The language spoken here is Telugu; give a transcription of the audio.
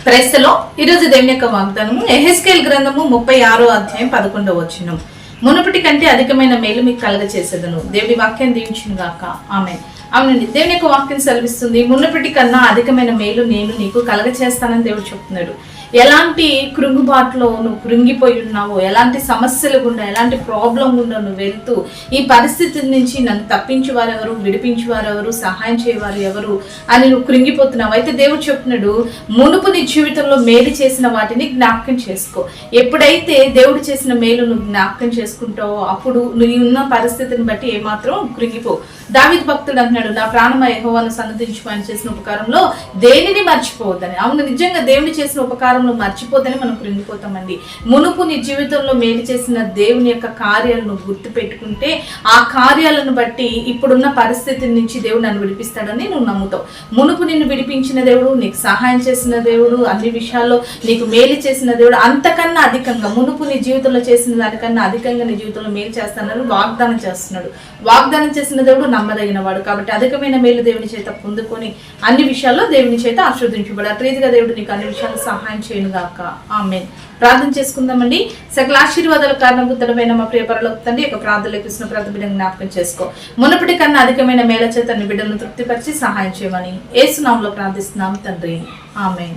క్రైస్తలో ఈరోజు దేవుని యొక్క వాగ్దానము ఎహెస్కేల్ గ్రంథము ముప్పై ఆరో అధ్యాయం పదకొండవ వచ్చినం మునుపటి కంటే అధికమైన మేలు మీకు కలగ చేసేదను దేవుడి వాక్యం దీవించిన గాక ఆమె అవునండి దేవుని యొక్క వాక్యం సెలవిస్తుంది మునుపటి కన్నా అధికమైన మేలు నేను నీకు కలగ చేస్తానని దేవుడు చెప్తున్నాడు. ఎలాంటి కృంగుబాటులో నువ్వు కృంగిపోయి ఉన్నావో ఎలాంటి సమస్యలు గుండా ఎలాంటి ప్రాబ్లం గుండా నువ్వు వెళ్తూ ఈ పరిస్థితి నుంచి నన్ను తప్పించి వారెవరు వారెవరు సహాయం చేయవారు ఎవరు అని నువ్వు కృంగిపోతున్నావు. అయితే దేవుడు చెప్తున్నాడు మునుపు నీ జీవితంలో మేలు చేసిన వాటిని జ్ఞాపకం చేసుకో. ఎప్పుడైతే దేవుడు చేసిన మేలు నువ్వు జ్ఞాపకం చేసుకుంటావో అప్పుడు నువ్వు ఉన్న పరిస్థితిని బట్టి ఏమాత్రం కృంగిపో. దావిద్ భక్తుడు అంటున్నాడు నా ప్రాణమ యహోవాను సన్నదించు అని చేసిన ఉపకారంలో దేనిని మర్చిపోవద్దని. అవును నిజంగా దేవుని చేసిన ఉపకారంలో మర్చిపోతేనే మనం కృంగిపోతామండి. మునుపు నీ జీవితంలో మేలు చేసిన దేవుని యొక్క కార్యాలను గుర్తు పెట్టుకుంటే ఆ కార్యాలను బట్టి ఇప్పుడున్న పరిస్థితి నుంచి దేవుడు నన్ను విడిపిస్తాడని నువ్వు నమ్ముతావు. మునుపు నిన్ను విడిపించిన దేవుడు నీకు సహాయం చేసిన దేవుడు అన్ని విషయాల్లో నీకు మేలు చేసిన దేవుడు అంతకన్నా అధికంగా మునుపు నీ జీవితంలో చేసిన దానికన్నా అధికంగా నీ జీవితంలో మేలు చేస్తానని వాగ్దానం చేస్తున్నాడు. వాగ్దానం చేసిన దేవుడు నమ్మదగిన వాడు. కాబట్టి అధికమైన మేలు దేవుని చేత పొందుకొని అన్ని విషయాల్లో దేవుని చేత ఆశీర్వదించబడి అట్రీతిగా దేవుడు నీకు అన్ని విషయాలు సహాయం చేయను గాక. ఆమె ప్రార్థన చేసుకుందామండి. సకల ఆశీర్వాదాల కారణభూతమైన మా ప్రియ పరలోకి తండ్రి యొక్క ప్రార్థనలు కృష్ణ ప్రతిబిడ్డను జ్ఞాపకం చేసుకో. మునపటి కన్నా అధికమైన మేల చేత నీ బిడ్డలను తృప్తిపరిచి సహాయం చేయమని ఏసునామంలో ప్రార్థిస్తున్నాం తండ్రి. ఆమె